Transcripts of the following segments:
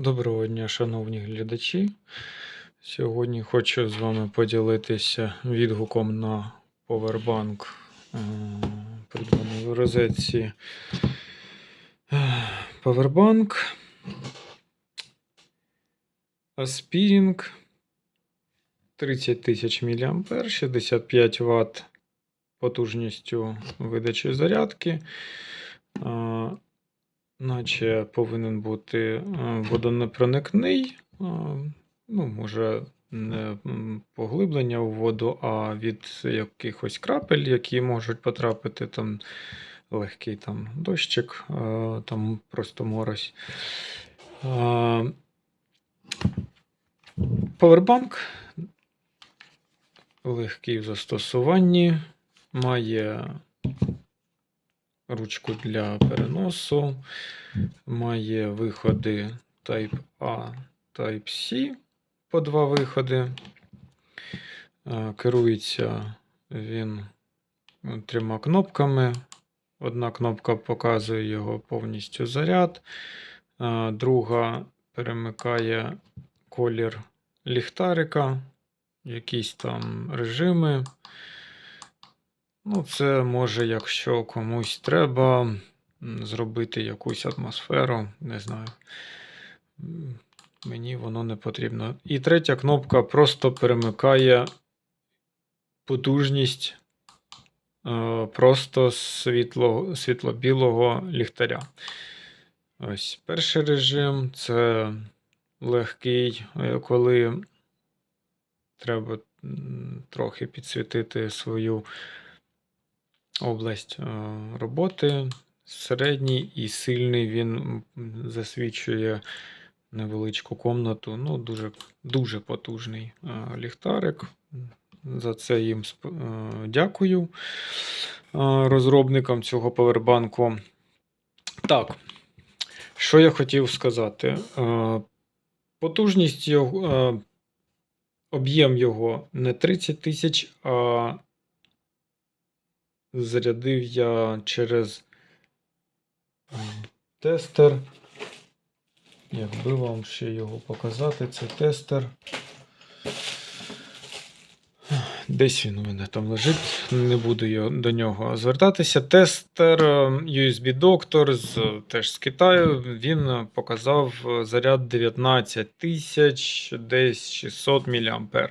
Доброго дня, шановні глядачі. Сьогодні хочу з вами поділитися відгуком на повербанк, е, придбаний в розетці. Е, Повербанк Aspiring 30 тисяч мА, 65 Вт потужністю видачі зарядки. Наче повинен бути е, водонепроникний, е, ну, може, не поглиблення у воду, а від якихось крапель, які можуть потрапити, там легкий там дощик, е, там просто морось. Повербанк легкий в застосуванні, має ручку для переносу, має виходи Type A, Type C по два виходи. Е, Керується він трьома кнопками. Одна кнопка показує його повністю заряд, е, друга перемикає колір ліхтарика, якісь там режими. Ну, це може, якщо комусь треба зробити якусь атмосферу, не знаю. Мені воно не потрібно. І третя кнопка просто перемикає потужність е, просто світло, світло-білого ліхтаря. Ось перший режим це легкий, е, коли треба трохи підсвітити свою область е, роботи. Середній і сильний він засвічує невеличку комнату. Ну, дуже, дуже потужний е, ліхтарик. За це їм е, дякую розробникам цього повербанку. Так, що я хотів сказати? Потужність його, об'єм його не 30 тисяч, а зарядив я через тестер. Якби вам ще його показати, це тестер. Десь він у мене там лежить, не буду його- до нього звертатися. Тестер е, USB доктор з теж з Китаю. Він е, показав е, заряд 19 тисяч, десь 600 мА.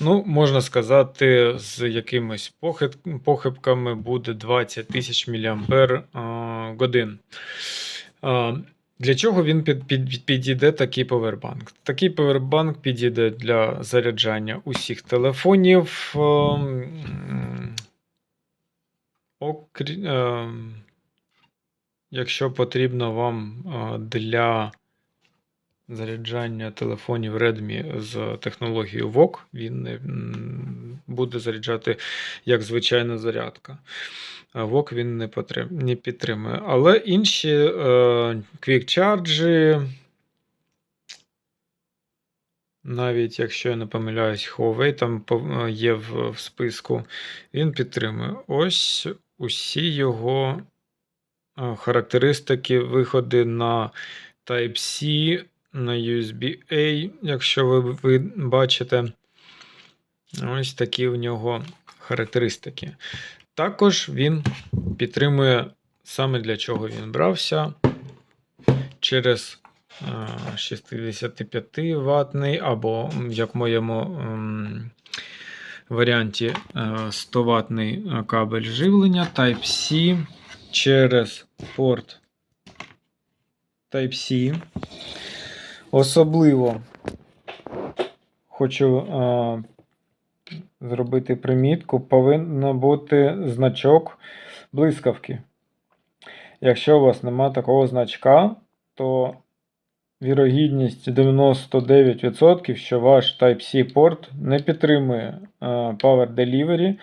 Ну, можна сказати, з якимись похиб- похибками буде 20 тисяч мА годин. Для чого він під, під, підійде такий повербанк? Такий повербанк підійде для заряджання усіх телефонів. ем, Окрі... ем, Якщо потрібно вам е, для заряджання телефонів Redmi з технологією VOOC, він не буде заряджати як звичайна зарядка. А VOOC він не, потреб... не підтримує. Але інші е, Quick Charge, навіть якщо я не помиляюсь, Huawei там є в, в списку, він підтримує. Ось усі його е, характеристики, виходи на Type-C, на USB-A, якщо ви, ви бачите. Ось такі в нього характеристики. Також він підтримує саме для чого він брався через е, 65 ватний або, як в моєму ем, варіанті, е, 100 ватний е, кабель живлення Type-C через порт Type-C. Особливо хочу е, зробити примітку, повинен бути значок блискавки. Якщо у вас нема такого значка, то вірогідність 99%, що ваш Type-C порт не підтримує е, Power Delivery,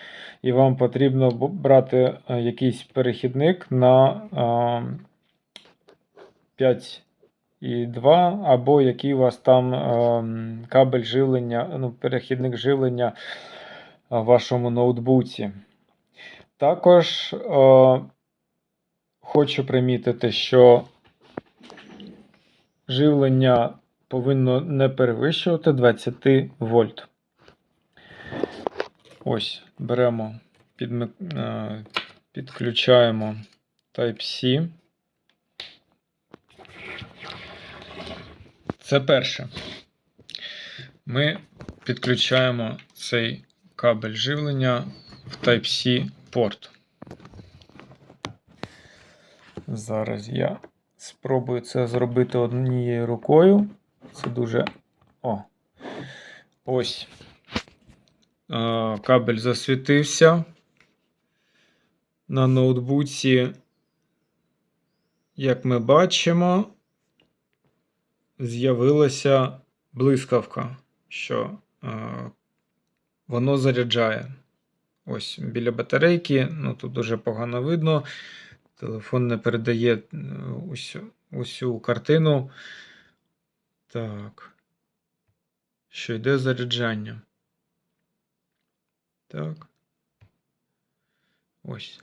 і вам потрібно брати е, якийсь перехідник на е, 5 і 2, або який у вас там ем, кабель живлення, ну, перехідник живлення е, в вашому ноутбуці. Також е, хочу примітити, що живлення повинно не перевищувати 20 вольт. Ось, беремо, підмик... е, підключаємо Type-C. Це перше. Ми підключаємо цей кабель живлення в Type-C порт. Зараз я спробую це зробити однією рукою. Це дуже. О. Ось. Кабель засвітився. На ноутбуці, як ми бачимо, з'явилася блискавка, що е, воно заряджає. Ось біля батарейки, ну тут дуже погано видно. Телефон не передає е, усю, усю картину. Так. Що йде заряджання. Так. Ось.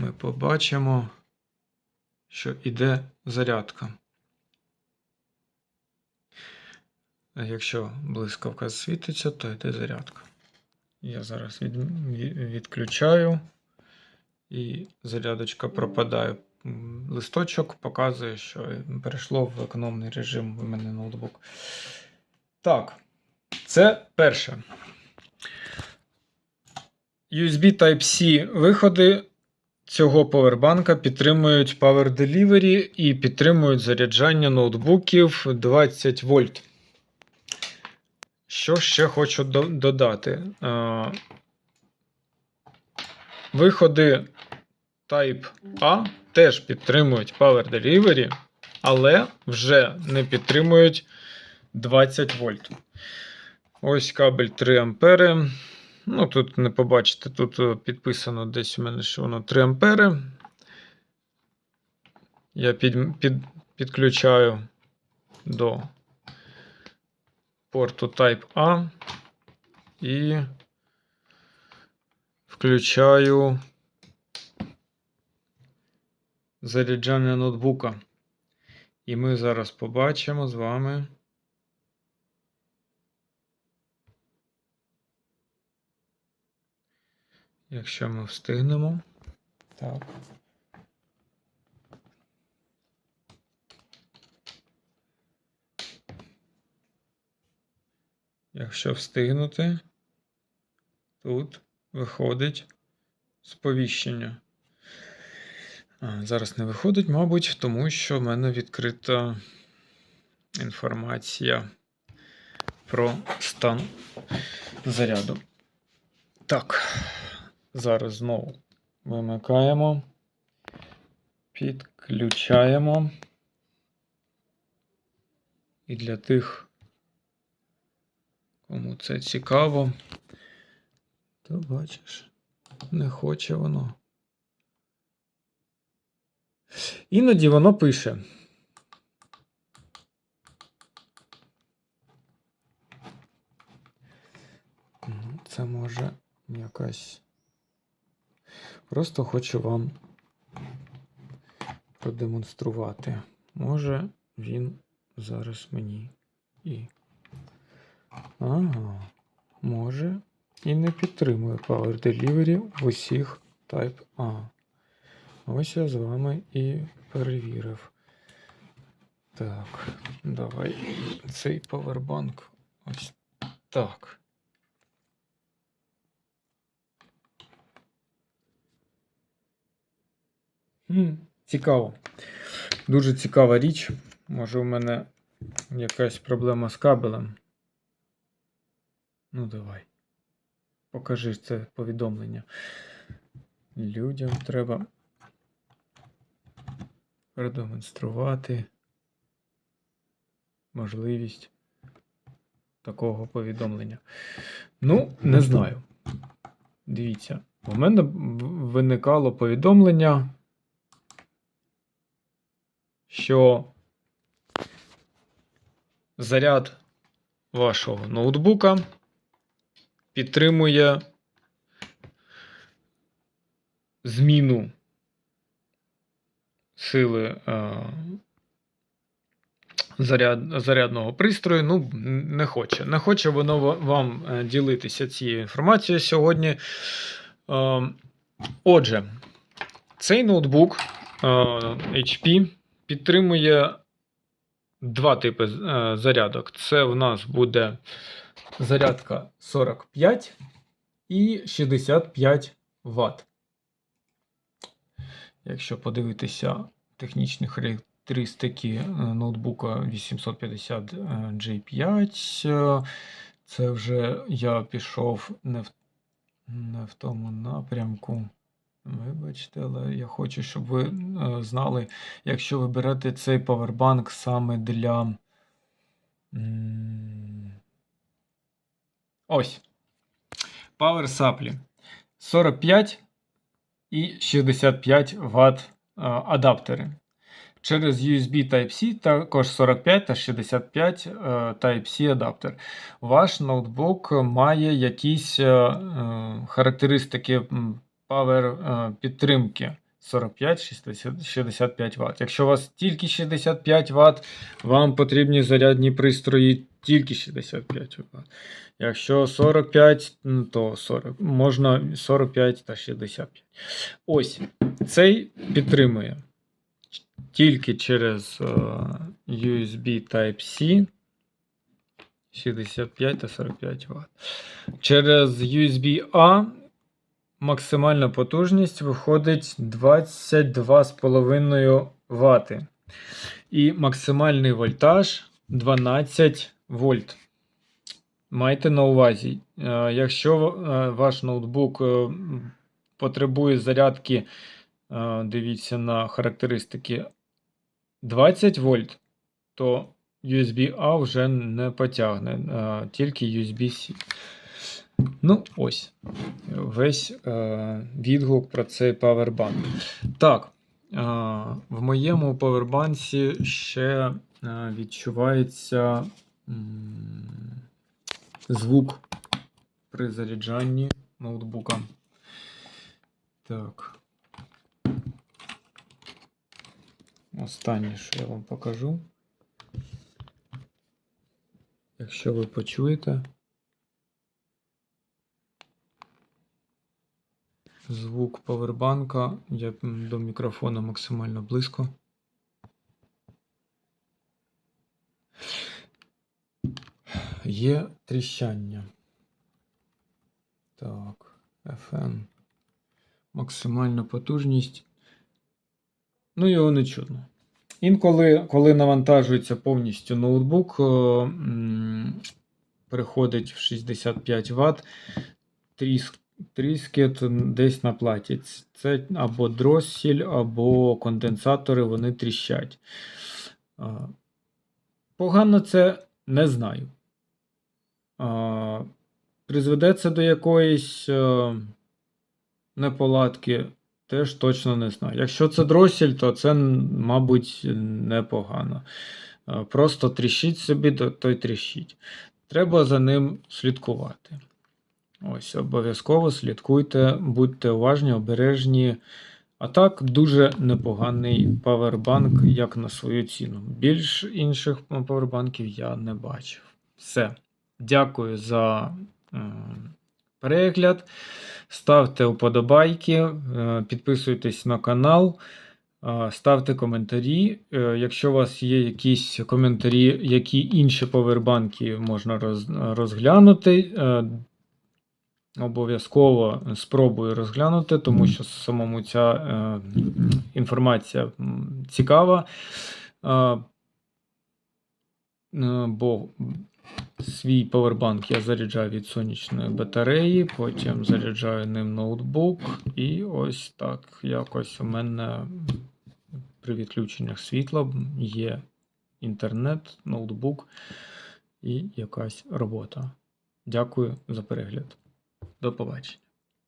Ми побачимо, що йде зарядка. Якщо блискавка світиться, то йде зарядка. Я зараз від, відключаю і зарядочка пропадає. Листочок показує, що перейшло в економний режим в мене ноутбук. Так, це перше. USB Type-C виходи цього повербанка підтримують Power Delivery і підтримують заряджання ноутбуків 20 вольт. Що ще хочу до- додати? Е, Виходи Type A теж підтримують Power Delivery, але вже не підтримують 20 вольт. Ось кабель 3 ампери. Ну, тут не побачите, тут е, підписано десь у мене, що воно 3 ампери. Я під, під, підключаю до порту Type A і включаю заряджання ноутбука. І ми зараз побачимо з вами. Якщо ми встигнемо. Так. Якщо встигнути, тут виходить сповіщення. А, зараз не виходить, мабуть, тому що в мене відкрита інформація про стан заряду. Так, зараз знову вимикаємо, підключаємо. І для тих, кому це цікаво, то бачиш, не хоче воно. Іноді воно пише. Це може якась. Просто хочу вам продемонструвати. Може він зараз мені і. Ага. Може і не підтримує Power Delivery в усіх Type A. Ось я з вами і перевірив. Так, давай цей павербанк. Ось так. Цікаво. Дуже цікава річ. Може, у мене якась проблема з кабелем. Ну, давай. Покажи це повідомлення. Людям треба продемонструвати можливість такого повідомлення. Ну, не знаю. Дивіться, у мене виникало повідомлення, що заряд вашого ноутбука підтримує зміну сили е, заряд, зарядного пристрою. Ну, не хоче. Не хоче воно вам е, ділитися цією інформацією сьогодні. Е, Отже, цей ноутбук HP підтримує два типи е, зарядок. Це в нас буде зарядка 45 і 65 Вт. Якщо подивитися технічні характеристики е, ноутбука 850 е, J5, е, це вже я пішов не в, не в тому напрямку. Вибачте, але я хочу, щоб ви е, знали, якщо ви берете цей павербанк саме для. Ось. Power Supply 45 і 65 Вт е, адаптери. Через USB Type-C також 45 та 65 е, Type-C адаптер. Ваш ноутбук має якісь характеристики Power е, підтримки 45-65 Вт. Якщо у вас тільки 65 Вт, вам потрібні зарядні пристрої тільки 65 Вт. Якщо 45, то 40. Можна 45 та 65. Ось цей підтримує тільки через е, USB Type-C 65 та 45 Вт. Через USB-A максимальна потужність виходить 22,5 Вт. І максимальний вольтаж 12 вольт. Майте на увазі, е, якщо е, ваш ноутбук е, потребує зарядки, дивіться на характеристики 20 вольт, то USB-A вже не потягне, тільки USB-C. Ну, ось весь е, відгук про цей павербанк. Так, е, в моєму павербанці ще е, відчувається м, звук при заряджанні ноутбука. Так. Останнє, що я вам покажу. Якщо ви почуєте. Звук павербанка. Я до мікрофона максимально близько. Є тріщання. Так, FM. Максимальна потужність. Ну, його не чутно. Інколи, коли навантажується повністю ноутбук, переходить в 65 Вт, тріск, тріскіт десь на платі. Це або дросіль, або конденсатори, вони тріщать. Погано це не знаю. Призведе це до якоїсь е, неполадки, теж точно не знаю. Якщо це дросіль, то це, мабуть, непогано. Е, Просто тріщить собі, то й тріщить. Треба за ним слідкувати. Ось, обов'язково слідкуйте, будьте уважні, обережні. А так, дуже непоганий павербанк, як на свою ціну. Більш інших павербанків я не бачив. Все. Дякую за е, перегляд. Ставте вподобайки, е, підписуйтесь на канал, е, ставте коментарі. Якщо у вас є якісь коментарі, які інші павербанки можна роз- розглянути, обов'язково спробую розглянути, тому що самому ця е, інформація цікава. Е, е, бо свій павербанк я заряджаю від сонячної батареї, потім заряджаю ним ноутбук, і ось так якось у мене при відключеннях світла є інтернет, ноутбук і якась робота. Дякую за перегляд. До побачення.